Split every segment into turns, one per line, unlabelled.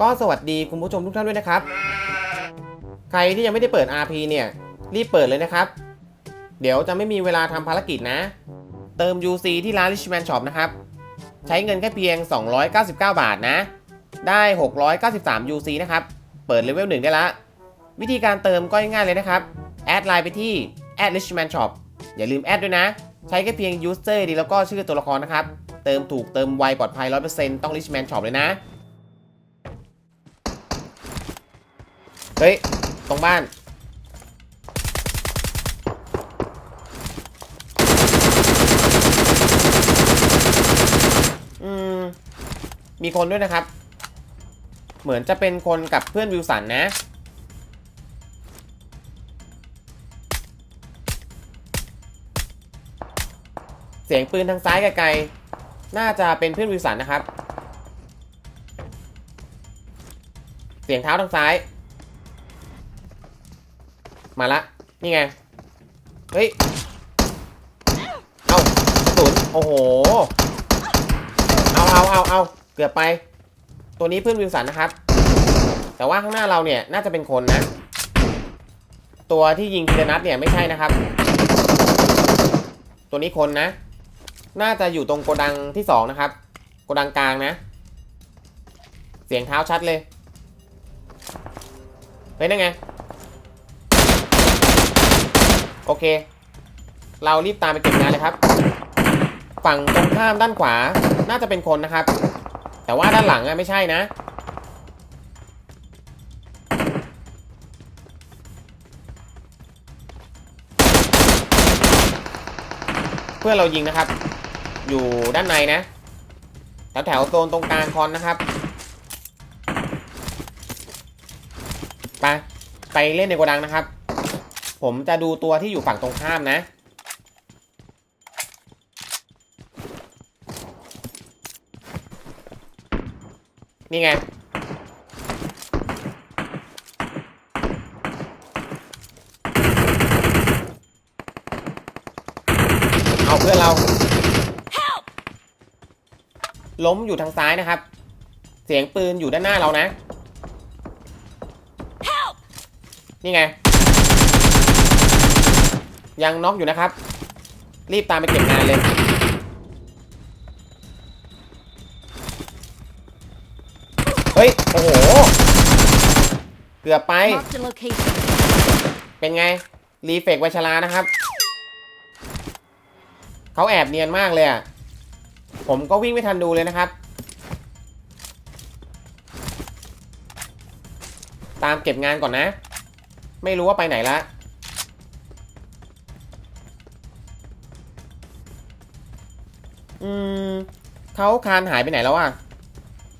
ก็สวัสดีคุณผู้ชมทุกท่านด้วยนะครับ ใครที่ยังไม่ได้เปิด RP เนี่ย รีบเปิดเลยนะครับ เดี๋ยวจะไม่มีเวลาทำภารกิจนะ เติม UC ที่ร้าน Richman Shop นะครับ ใช้เงินแค่เพียง 299 บาทนะ ได้ 693 UC นะครับ เปิดเลเวล1ได้ละ วิธีการเติมก็ง่ายเลยนะครับ แอดไลน์ไปที่ @richman shop อย่าลืมแอดด้วยนะ ใช้แค่เพียง user ดีแล้วก็ชื่อตัวละครนะครับ เติมถูกเติมไวปลอดภัย 100%ต้อง richman shop เลยนะ เฮ้ย ตรงบ้าน อืม มีคนด้วยนะครับ เหมือนจะเป็นคนกับเพื่อนวิวสันนะ เสียงปืนทางซ้ายไกลๆ น่าจะเป็นเพื่อนวิวสันนะครับ เสียงเท้าทางซ้าย มาละ นี่ไง เฮ้ย เอากระสุนโอ้โห เอาเอาเอาเอาเกือบไป ตัวนี้เพื่อนวิวสันนะครับ แต่ว่าข้างหน้าเราเนี่ยน่าจะเป็นคนนะ ตัวที่ยิงทีละนัดเนี่ยไม่ใช่นะครับ ตัวนี้คนนะ น่าจะอยู่ตรงโกดังที่สองนะครับ โกดังกลางนะ เสียงเท้าชัดเลย เฮ้ยนั่นไง โอเค เรารีบตามไปเก็บงานเลยครับ ฝั่งตรงข้ามด้านขวาน่าจะเป็นคนนะครับ แต่ว่าด้านหลังอะไม่ใช่นะ เพื่อเรายิงนะครับ อยู่ด้านในนะแถวแถวๆโซนตรงกลางคอนนะครับไปไปเล่นในโกดังนะครับ ผมจะดูตัวที่อยู่ฝั่งตรงข้ามนะ นี่ไง เอาเพื่อนเรา ล้มอยู่ทางซ้ายนะครับ เสียงปืนอยู่ด้านหน้าเรานะ นี่ไง ยังน็อกอยู่นะครับ รีบตามไปเก็บงานเลย เฮ้ย โอ้โห เกือบไป
Marked a location.
เป็นไง รีเฟกไวชลานะครับ เขาแอบเนียนมากเลยอะ ผมก็วิ่งไม่ทันดูเลยนะครับ ตามเก็บงานก่อนนะ ไม่รู้ว่าไปไหนละ เขาคานหายไปไหนแล้วอะ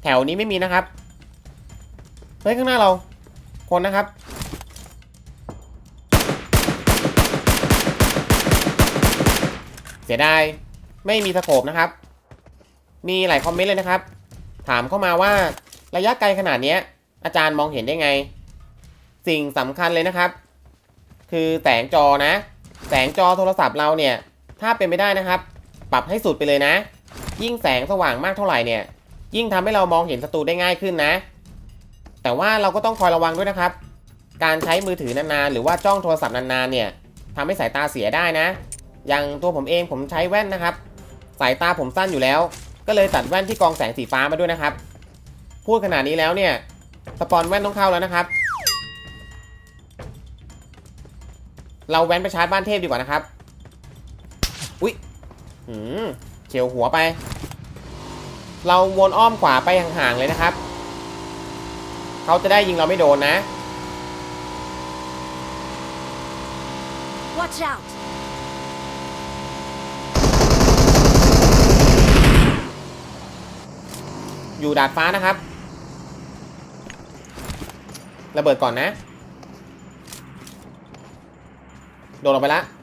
แถวนี้ไม่มีนะครับ เฮ้ยข้างหน้าเรา คนนะครับ เสียดาย ไม่มีสโคปนะครับ มีหลายคอมเมนต์เลยนะครับ ถามเข้ามาว่าระยะไกลขนาดนี้อาจารย์มองเห็นได้ไง สิ่งสำคัญเลยนะครับ คือแสงจอนะ แสงจอโทรศัพท์เราเนี่ย ถ้าเป็นไปได้นะครับ ปรับให้สุดไปเลยนะ ยิ่งแสงสว่างมากเท่าไหร่เนี่ย ยิ่งทำให้เรามองเห็นศัตรูได้ง่ายขึ้นนะ แต่ว่าเราก็ต้องคอยระวังด้วยนะครับ การใช้มือถือนานๆ หรือว่าจ้องโทรศัพท์นานๆ เนี่ยทำให้สายตาเสียได้นะ อย่างตัวผมเองผมใช้แว่นนะครับ สายตาผมสั้นอยู่แล้ว ก็เลยตัดแว่นที่กองแสงสีฟ้ามาด้วยนะครับ พูดขนาดนี้แล้วเนี่ย สปอนแว่นต้องเข้าแล้วนะครับ เราแว้นไปชาร์จบ้านเทพดีกว่านะครับ อุ๊ยหืม ฉียวหัวไป เราวนอ้อมขวาไปห่างๆเลยนะครับ เขาจะได้ยิงเราไม่โดนนะ
Watch out.
อยู่ดาดฟ้านะครับ ระเบิดก่อนนะ โดดลงไปละ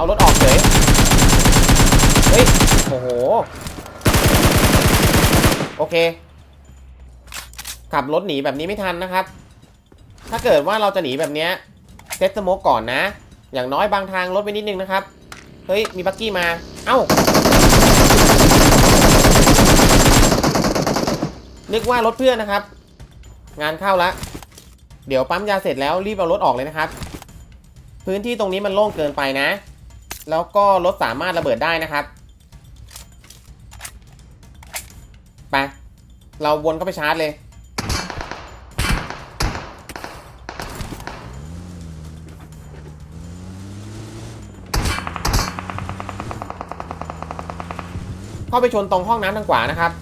เอารถออกเฉย เฮ้ย โอ้โห โอเค ขับรถหนีแบบนี้ไม่ทันนะครับ ถ้าเกิดว่าเราจะหนีแบบเนี้ยเซตสโมกก่อนนะ อย่างน้อยบางทางลดไปนิดนึงนะครับ เฮ้ย มีบักกี้มา เอ้า นึกว่ารถเพื่อนนะครับ งานเข้าละเดี๋ยวปั๊มยาเสร็จแล้วรีบเอารถออกเลยนะครับ พื้นที่ตรงนี้มันโล่งเกินไปนะ แล้วก็รถสามารถระเบิดได้นะครับ ไป เราวนเข้าไปชาร์จเลย เข้าไปชนตรงห้องน้ำทางขวานะครับ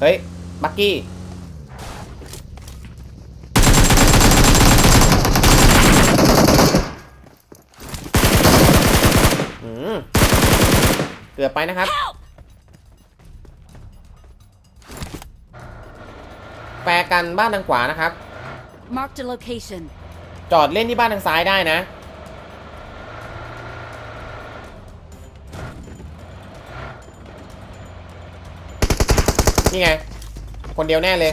เฮ้ย บักกี้ อืม เกือบไปนะครับ แปรกันบ้านทางขวานะครับ
Marked a location.
จอดเล่นที่บ้านทางซ้ายได้นะ นี่ไง คนเดียวแน่เลย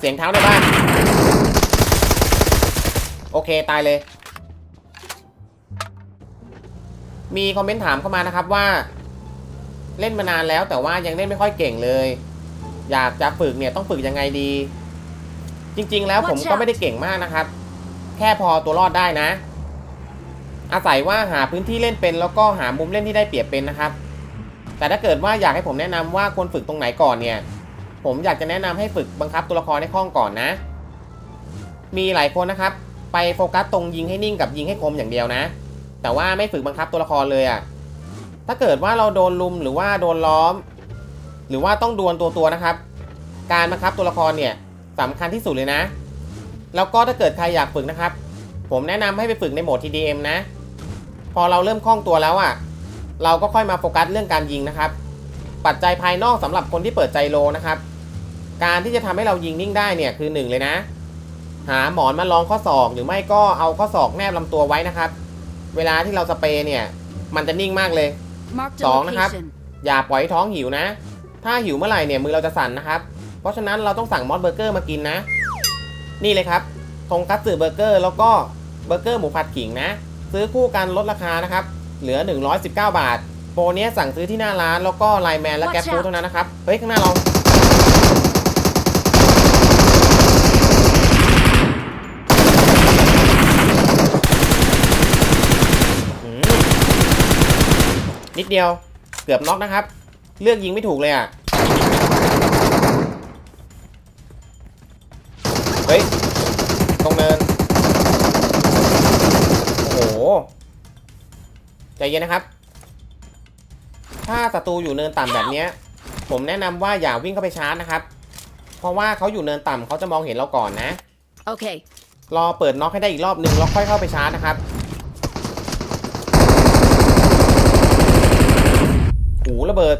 เสียงเท้าในบ้าน โอเคตายเลย มีคอมเมนต์ถามเข้ามานะครับว่า เล่นมานานแล้วแต่ว่ายังเล่นไม่ค่อยเก่งเลย อยากจะฝึกเนี่ยต้องฝึกยังไงดี จริง ๆ แล้วผม
Watch
ก็
out
ไม่ได้เก่งมากนะครับ แค่พอตัวรอดได้นะ อาศัยว่าหาพื้นที่เล่นเป็น แล้วก็หามุมเล่นที่ได้เปรียบเป็นนะครับ แต่ถ้าเกิดว่าอยากให้ผมแนะนำว่าควรฝึกตรงไหนก่อนเนี่ย ผมอยากจะแนะนำให้ฝึกบังคับตัวละครให้คล่องก่อนนะ มีหลายคนนะครับ ไปโฟกัสตรงยิงให้นิ่งกับยิงให้คมอย่างเดียวนะ แต่ว่าไม่ฝึกบังคับตัวละครเลยอะ่ะถ้าเกิดว่าเราโดนลุมหรือว่าโดนล้อม หรือว่าต้องดวลตัวตัวนะครับ การบังคับตัวละครเนี่ยสำคัญที่สุดเลยนะ แล้วก็ถ้าเกิดใครอยากฝึกนะครับ ผมแนะนำให้ไปฝึกในโหมด TDM นะ พอเราเริ่มคล่องตัวแล้วอะ่ะ เราก็ค่อยมาโฟกัสเรื่องการยิงนะครับ ปัจจัยภายนอกสำหรับคนที่เปิดใจโลนะครับ การที่จะทำให้เรายิงนิ่งได้เนี่ยคือหนึ่งเลยนะ หาหมอนมารองข้อศอกหรือไม่ก็เอาข้อศอกแนบลำตัวไว้นะครับ เวลาที่เราสเปรย์เนี่ยมันจะนิ่งมากเลย
Marked a
Song นะครับ
location.
อย่าปล่อยให้ท้องหิวนะ ถ้าหิวเมื่อไหร่เนี่ยมือเราจะสั่นนะครับ เพราะฉะนั้นเราต้องสั่งมอสเบอร์เกอร์มากินนะ นี่เลยครับทงคัตสึเบอร์เกอร์แล้วก็เบอร์เกอร์หมูผัดขิงนะ ซื้อคู่กันลดราคานะครับ เหลือ 119 บาท โปรเนี้ยสั่งซื้อที่หน้าร้านแล้วก็ไลน์แมนและ
Watch
แก๊ปฟู้ด
out
เท่านั้นนะครับ เฮ้ย ข้างหน้าเรา อืมนิดเดียวเกือบน็อกนะครับ เลือกยิงไม่ถูกเลยอะ เฮ้ย ตรงเนิน โอ้โห ใจเย็นนะครับ ถ้าศัตรูอยู่เนินต่ำแบบเนี้ยผมแนะนำว่าอย่าวิ่งเข้าไปชาร์จนะครับ เพราะว่าเขาอยู่เนินต่ำเขาจะมองเห็นเราก่อนนะ
Okay.
รอเปิดน็อกให้ได้อีกรอบหนึ่งแล้วค่อยเข้าไปชาร์จนะครับหูระเบิด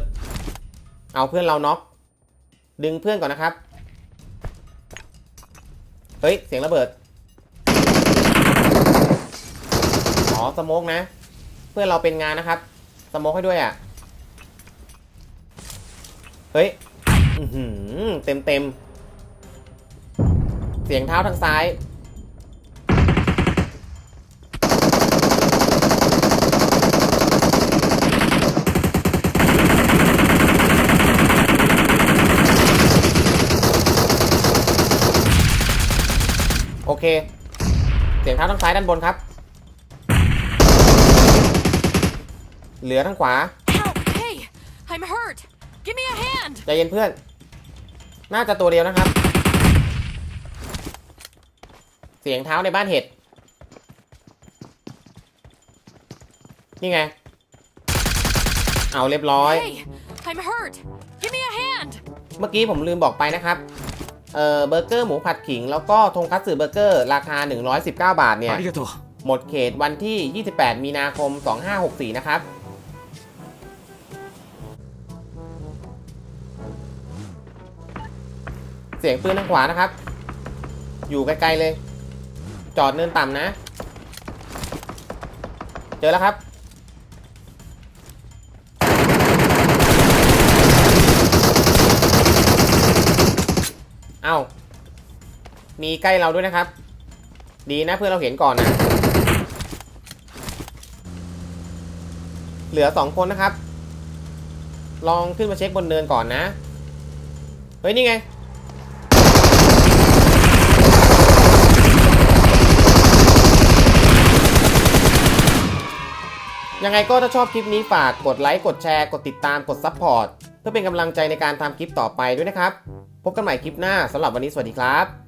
เอาเพื่อนเราน็อกดึงเพื่อนก่อนนะครับเฮ้ยเสียงระเบิดอ๋อสโมกนะ เพื่อนเราเป็นงานนะครับสโมกให้ด้วยอะ เฮ้ยอือหือเต็มเต็ม เสียงเท้าทางซ้าย โอเค เสียงเท้าทางซ้ายด้านบนครับ เหลือทางขวา
Help! Hey! I'm hurt! Give me a hand!
ใจเย็นเพื่อน น่าจะตัวเดียวนะครับ เสียงเท้าในบ้านเห็ด นี่ไง เอาเรียบร้อย
Hey! I'm hurt! Give me a hand!
เมื่อกี้ผมลืมบอกไปนะครับ เอ่อ เบอร์เกอร์หมูผัดขิง แล้วก็ทงคัตสึเบอร์เกอร์ ราคา 119 บาทเนี่ย
ありがとう
หมดเขตวันที่ 28 มีนาคม 2564 นะครับ เสียงปืนทางขวานะครับ อยู่ไกลๆเลย จอดเนินต่ำนะ เจอแล้วครับ เอา้า มีใกล้เราด้วยนะครับ ดีนะเพื่อนเราเห็นก่อนนะ เหลือสองคนนะครับ ลองขึ้นมาเช็คบนเนินก่อนนะ เฮ้ย นี่ไง ยังไงก็ถ้าชอบคลิปนี้ฝากกดไลค์กดแชร์กดติดตามกดซับพอร์ตเพื่อเป็นกำลังใจในการทำคลิปต่อไปด้วยนะครับ พบกันใหม่คลิปหน้าสำหรับวันนี้สวัสดีครับ